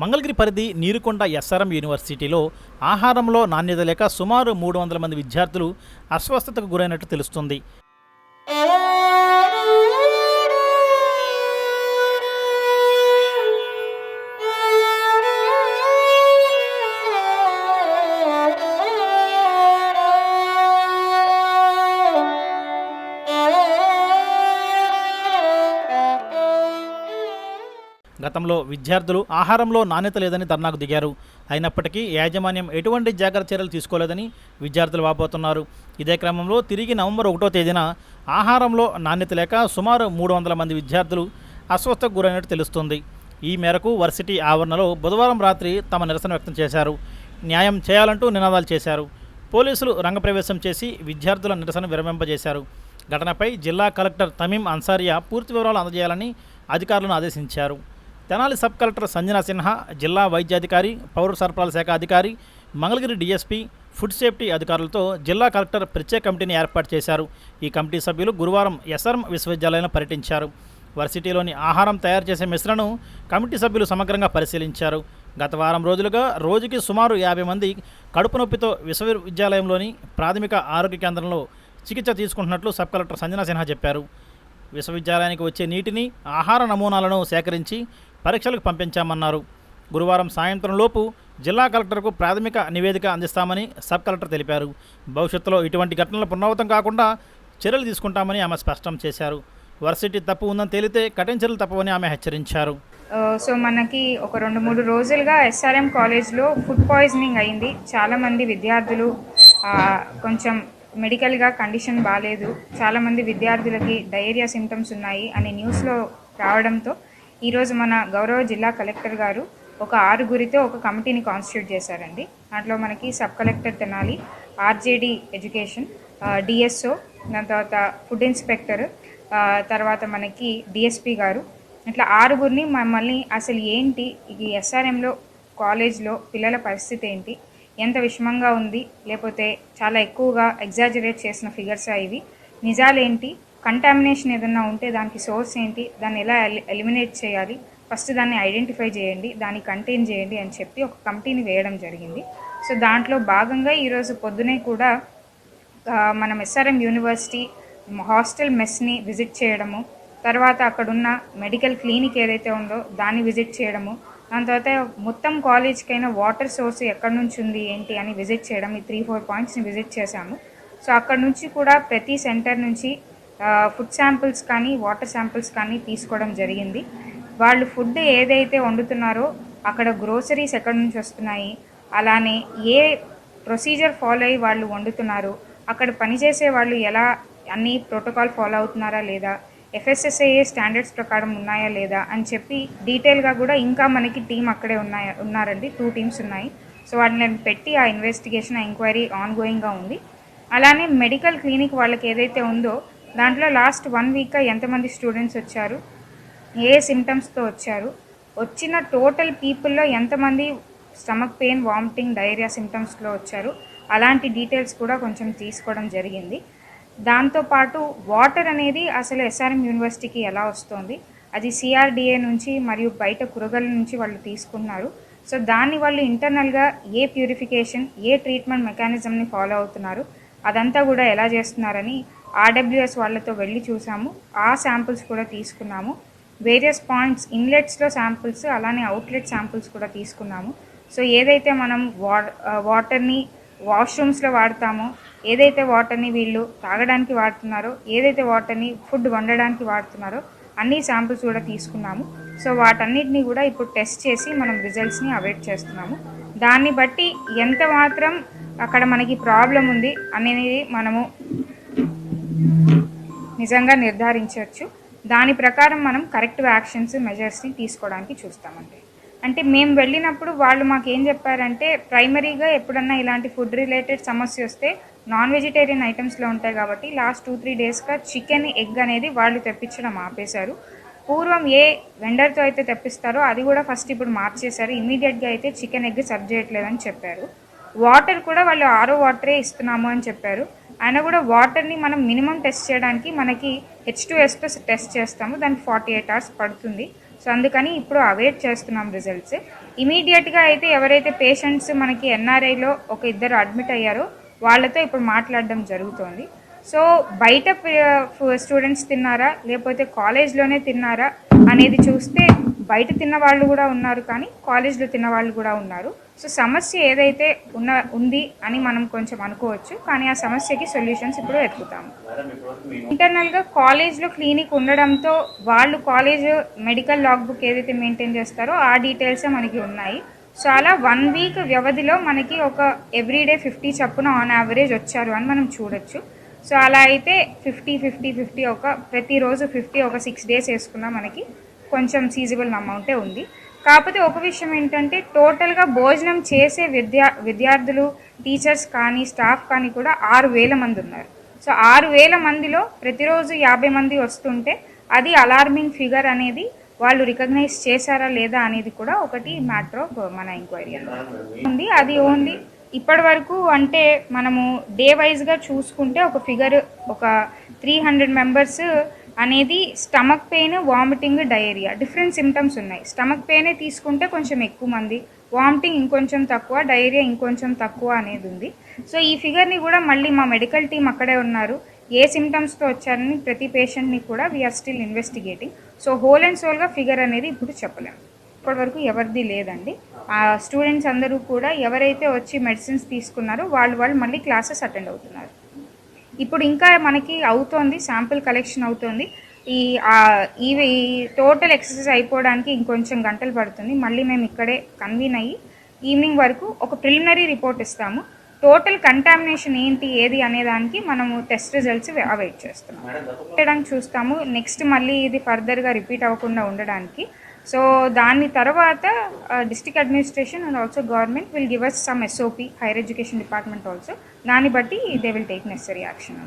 మంగళగిరి పరిధి నీరుకొండ ఎస్ఆర్ఎం యూనివర్సిటీలో ఆహారంలో నాణ్యత లేక సుమారు మూడు వందల మంది విద్యార్థులు అస్వస్థతకు గురైనట్లు తెలుస్తుంది. గతంలో విద్యార్థులు ఆహారంలో నాణ్యత లేదని ధర్నాకు దిగారు. అయినప్పటికీ యాజమాన్యం ఎటువంటి జాగ్రత్త చర్యలు తీసుకోలేదని విద్యార్థులు వాపోతున్నారు. ఇదే క్రమంలో తిరిగి నవంబర్ ఒకటో తేదీన ఆహారంలో నాణ్యత లేక సుమారు మూడు వందల మంది విద్యార్థులు అస్వస్థకు గురైనట్టు తెలుస్తుంది. ఈ మేరకు వర్సిటీ ఆవరణలో బుధవారం రాత్రి తమ నిరసన వ్యక్తం చేశారు. న్యాయం చేయాలంటూ నినాదాలు చేశారు. పోలీసులు రంగప్రవేశం చేసి విద్యార్థుల నిరసన విరమింపజేశారు. ఘటనపై జిల్లా కలెక్టర్ తమీం అన్సారియా పూర్తి వివరాలు అందజేయాలని అధికారులను ఆదేశించారు. తెనాలి సబ్ కలెక్టర్ సంజనా సిన్హా జిల్లా వైద్యాధికారి పౌర సరఫరాల శాఖ అధికారి మంగళగిరి డీఎస్పీ ఫుడ్ సేఫ్టీ అధికారులతో జిల్లా కలెక్టర్ ప్రత్యేక కమిటీని ఏర్పాటు చేశారు. ఈ కమిటీ సభ్యులు గురువారం ఎస్ఆర్ఎం విశ్వవిద్యాలయంలో పర్యటించారు. వర్సిటీలోని ఆహారం తయారు చేసే మిశ్రను కమిటీ సభ్యులు సమగ్రంగా పరిశీలించారు. గత వారం రోజులుగా రోజుకి సుమారు యాభై మంది కడుపు నొప్పితో విశ్వవిద్యాలయంలోని ప్రాథమిక ఆరోగ్య కేంద్రంలో చికిత్స తీసుకుంటున్నట్లు సబ్ కలెక్టర్ సంజనా సిన్హా చెప్పారు. విశ్వవిద్యాలయానికి వచ్చే నీటిని ఆహార నమూనాలను సేకరించి పరీక్షలకు పంపించామన్నారు. గురువారం సాయంత్రం లోపు జిల్లా కలెక్టర్కు ప్రాథమిక నివేదిక అందిస్తామని సబ్ కలెక్టర్ తెలిపారు. భవిష్యత్తులో ఇటువంటి ఘటనలు పునరావృతం కాకుండా చర్యలు తీసుకుంటామని ఆమె స్పష్టం చేశారు. వర్సిటీ తప్పు ఉందని తేలితే కఠిన చర్యలు తప్పవని ఆమె హెచ్చరించారు. సో మనకి ఒక రెండు మూడు రోజులుగా ఎస్ఆర్ఎం కాలేజ్లో ఫుడ్ పాయిజనింగ్ అయింది. చాలామంది విద్యార్థులు కొంచెం మెడికల్గా కండిషన్ బాగాలేదు చాలామంది విద్యార్థులకి డయేరియా సిమ్టమ్స్ ఉన్నాయి అనే న్యూస్లో రావడంతో ఈరోజు మన గౌరవ జిల్లా కలెక్టర్ గారు ఒక ఆరుగురితో ఒక కమిటీని కాన్స్టిట్యూట్ చేశారండి. దాంట్లో మనకి sub collector Tenali RJD education DSO దాని తర్వాత ఫుడ్ ఇన్స్పెక్టర్ తర్వాత మనకి డిఎస్పి గారు. ఇట్లా ఆరుగురిని మమ్మల్ని అసలు ఏంటి ఈ ఎస్ఆర్ఎంలో కాలేజ్లో పిల్లల పరిస్థితి ఏంటి ఎంత విషమంగా ఉంది లేకపోతే చాలా ఎక్కువగా ఎగ్జాజరేట్ చేసిన ఫిగర్స్ ఇవి. నిజాలేంటి కంటామినేషన్ ఏదన్నా ఉంటే దానికి సోర్స్ ఏంటి దాన్ని ఎలా ఎలి- ఎలిమినేట్ చేయాలి ఫస్ట్ దాన్ని ఐడెంటిఫై చేయండి దాన్ని కంటైన్ చేయండి అని చెప్పి ఒక కమిటీని వేయడం జరిగింది. సో దాంట్లో భాగంగా ఈరోజు పొద్దునే కూడా మనం ఎస్ఆర్ఎం యూనివర్సిటీ హాస్టల్ మెస్ని విజిట్ చేయడము తర్వాత అక్కడున్న మెడికల్ క్లినిక్ ఏదైతే ఉందో దాన్ని విజిట్ చేయడము దాని తర్వాత మొత్తం కాలేజ్కైనా వాటర్ సోర్స్ ఎక్కడి నుంచి ఉంది ఏంటి అని విజిట్ చేయడం ఈ త్రీ ఫోర్ పాయింట్స్ని విజిట్ చేశాము. సో అక్కడ నుంచి కూడా ప్రతి సెంటర్ నుంచి ఫుడ్ శాంపిల్స్ కానీ వాటర్ శాంపిల్స్ కానీ తీసుకోవడం జరిగింది. వాళ్ళు ఫుడ్ ఏదైతే వండుతున్నారో అక్కడ గ్రోసరీస్ ఎక్కడి నుంచి వస్తున్నాయి అలానే ఏ ప్రొసీజర్ ఫాలో అయ్యి వాళ్ళు వండుతున్నారు అక్కడ పనిచేసే వాళ్ళు ఎలా అన్ని ప్రోటోకాల్ ఫాలో అవుతున్నారా లేదా ఎఫ్ఎస్ఎస్ఐఏ స్టాండర్డ్స్ ప్రకారం ఉన్నాయా లేదా అని చెప్పి డీటెయిల్గా కూడా ఇంకా మనకి టీం అక్కడే ఉన్నాయా ఉన్నారండి. టూ టీమ్స్ ఉన్నాయి. సో వాటిని పెట్టి ఆ ఇన్వెస్టిగేషన్ ఆ ఎంక్వైరీ ఆన్ గోయింగ్గా ఉంది. అలానే మెడికల్ క్లినిక్ వాళ్ళకి ఏదైతే ఉందో దాంట్లో లాస్ట్ వన్ వీక్గా ఎంతమంది స్టూడెంట్స్ వచ్చారు? ఏ సిమ్టమ్స్తో వచ్చారు? వచ్చిన టోటల్ పీపుల్లో ఎంతమంది స్టమక్ పెయిన్ వామిటింగ్ డైరియా సిమ్టమ్స్లో వచ్చారు? అలాంటి డీటెయిల్స్ కూడా కొంచెం తీసుకోవడం జరిగింది. దాంతోపాటు వాటర్ అనేది అసలు ఎస్ఆర్ఎం యూనివర్సిటీకి ఎలా వస్తుంది? అది సిఆర్డిఏ నుంచి మరియు బయట కురగల నుంచి వాళ్ళు తీసుకున్నారు. సో దాన్ని వాళ్ళు ఇంటర్నల్గా ఏ ప్యూరిఫికేషన్ ఏ ట్రీట్మెంట్ మెకానిజంని ఫాలో అవుతున్నారు? అదంతా కూడా ఎలా చేస్తున్నారని ఆర్డబ్ల్యూఎస్ వాళ్ళతో వెళ్ళి చూసాము. ఆ శాంపుల్స్ కూడా తీసుకున్నాము. వేరియస్ పాయింట్స్ ఇన్లెట్స్లో శాంపుల్స్ అలానే అవుట్లెట్ శాంపుల్స్ కూడా తీసుకున్నాము. సో ఏదైతే మనం వా వాటర్ని వాష్రూమ్స్లో వాడతామో ఏదైతే వాటర్ని వీళ్ళు తాగడానికి వాడుతున్నారో ఏదైతే వాటర్ని ఫుడ్ వండడానికి వాడుతున్నారో అన్ని శాంపుల్స్ కూడా తీసుకున్నాము. సో వాటన్నిటిని కూడా ఇప్పుడు టెస్ట్ చేసి మనం రిజల్ట్స్ని అవైట్ చేస్తున్నాము. దాన్ని బట్టి ఎంత మాత్రం అక్కడ మనకి ప్రాబ్లం ఉంది అనేది మనము నిజంగా నిర్ధారించవచ్చు. దాని ప్రకారం మనం కరెక్ట్ యాక్షన్స్ మెజర్స్ని తీసుకోవడానికి చూస్తామండి. అంటే మేము వెళ్ళినప్పుడు వాళ్ళు మాకు ఏం చెప్పారంటే ప్రైమరీగా ఎప్పుడన్నా ఇలాంటి ఫుడ్ రిలేటెడ్ సమస్య వస్తే నాన్ వెజిటేరియన్ ఐటమ్స్లో ఉంటాయి కాబట్టి లాస్ట్ టూ త్రీ డేస్గా చికెన్ ఎగ్ అనేది వాళ్ళు తెప్పించడం ఆపేశారు. పూర్వం ఏ వెండర్తో అయితే తెప్పిస్తారో అది కూడా ఫస్ట్ ఇప్పుడు మార్చేశారు. ఇమీడియట్గా అయితే చికెన్ ఎగ్ సర్వ్ చేయట్లేదని చెప్పారు. వాటర్ కూడా వాళ్ళు ఆరో వాటరే ఇస్తున్నాము అని చెప్పారు. అయినా కూడా వాటర్ని మనం మినిమం టెస్ట్ చేయడానికి మనకి హెచ్ టూ ఎస్తో టెస్ట్ చేస్తాము. దానికి ఫార్టీ ఎయిట్ అవర్స్ పడుతుంది. సో అందుకని ఇప్పుడు అవేట్ చేస్తున్నాం రిజల్ట్స్. ఇమీడియట్గా అయితే ఎవరైతే పేషెంట్స్ మనకి ఎన్ఆర్ఐలో ఒక ఇద్దరు అడ్మిట్ అయ్యారో వాళ్ళతో ఇప్పుడు మాట్లాడడం జరుగుతోంది. సో బయట స్టూడెంట్స్ తిన్నారా? లేకపోతే కాలేజ్లోనే తిన్నారా? అనేది చూస్తే బయట తిన్న వాళ్ళు కూడా ఉన్నారు కానీ కాలేజ్లో తిన్న వాళ్ళు కూడా ఉన్నారు. సో సమస్య ఏదైతే ఉన్న ఉంది అని మనం కొంచెం అనుకోవచ్చు కానీ ఆ సమస్యకి సొల్యూషన్స్ ఇప్పుడు వెతుకుతాము. ఇంటర్నల్గా కాలేజ్లో క్లినిక్ ఉండడంతో వాళ్ళు కాలేజ్ మెడికల్ లాగ్ బుక్ ఏదైతే మెయింటైన్ చేస్తారో ఆ డీటెయిల్సే మనకి ఉన్నాయి. సో అలా వన్ వీక్ వ్యవధిలో మనకి ఒక ఎవ్రీడే ఫిఫ్టీ చప్పున ఆన్ యావరేజ్ వచ్చారు అని మనం చూడొచ్చు. సో అలా అయితే ఫిఫ్టీ ఫిఫ్టీ ఫిఫ్టీ ఒక ప్రతిరోజు ఫిఫ్టీ ఒక సిక్స్ డేస్ వేసుకున్నా మనకి కొంచెం సీజబుల్ అమౌంటే ఉంది. కాకపోతే ఒక విషయం ఏంటంటే టోటల్గా భోజనం చేసే విద్యా విద్యార్థులు టీచర్స్ కానీ స్టాఫ్ కానీ కూడా ఆరు వేల మంది ఉన్నారు. సో ఆరు వేల మందిలో ప్రతిరోజు యాభై మంది వస్తుంటే అది అలార్మింగ్ ఫిగర్ అనేది వాళ్ళు రికగ్నైజ్ చేశారా లేదా అనేది కూడా ఒకటి మ్యాటర్ ఆఫ్ మన ఎంక్వైరీ ఉంది అది ఓన్లీ ఇప్పటి వరకు అంటే మనము డే వైజ్గా చూసుకుంటే ఒక ఫిగర్ ఒక త్రీ హండ్రెడ్ మెంబర్స్ అనేది stomach pain vomiting diarrhoea different symptoms ఉన్నాయి. స్టమక్ పెయినే తీసుకుంటే కొంచెం ఎక్కువ మంది. వామిటింగ్ ఇంకొంచెం తక్కువ డయేరియా ఇంకొంచెం తక్కువ అనేది ఉంది. సో ఈ ఫిగర్ని కూడా మళ్ళీ మా మెడికల్ టీం అక్కడే ఉన్నారు. ఏ సిమ్టమ్స్తో వచ్చారని ప్రతి పేషెంట్ని కూడా we are still investigating so whole and సోల్గా figure అనేది ఇప్పుడు చెప్పలేము ఇప్పటివరకు ఎవరిది లేదండి. ఆ స్టూడెంట్స్ అందరూ కూడా ఎవరైతే వచ్చి మెడిసిన్స్ తీసుకున్నారో వాళ్ళు వాళ్ళు మళ్ళీ క్లాసెస్ అటెండ్ అవుతున్నారు. ఇప్పుడు ఇంకా మనకి అవుతోంది శాంపుల్ కలెక్షన్ అవుతోంది. ఈ ఇవి టోటల్ ఎక్సర్సైజ్ అయిపోవడానికి ఇంకొంచెం గంటలు పడుతుంది. మళ్ళీ మేము ఇక్కడే కన్వీన్ అయ్యి ఈవినింగ్ వరకు ఒక ప్రిలిమినరీ రిపోర్ట్ ఇస్తాము. టోటల్ కంటామినేషన్ ఏంటి ఏది అనే దానికి మనము టెస్ట్ రిజల్ట్స్ అవైట్ చేస్తున్నాం. చేయడానికి చూస్తాము. నెక్స్ట్ మళ్ళీ ఇది ఫర్దర్గా రిపీట్ అవ్వకుండా ఉండడానికి సో దాని తర్వాత district administration and also government will give us some SOP higher education department also దాన్ని బట్టి they will take necessary action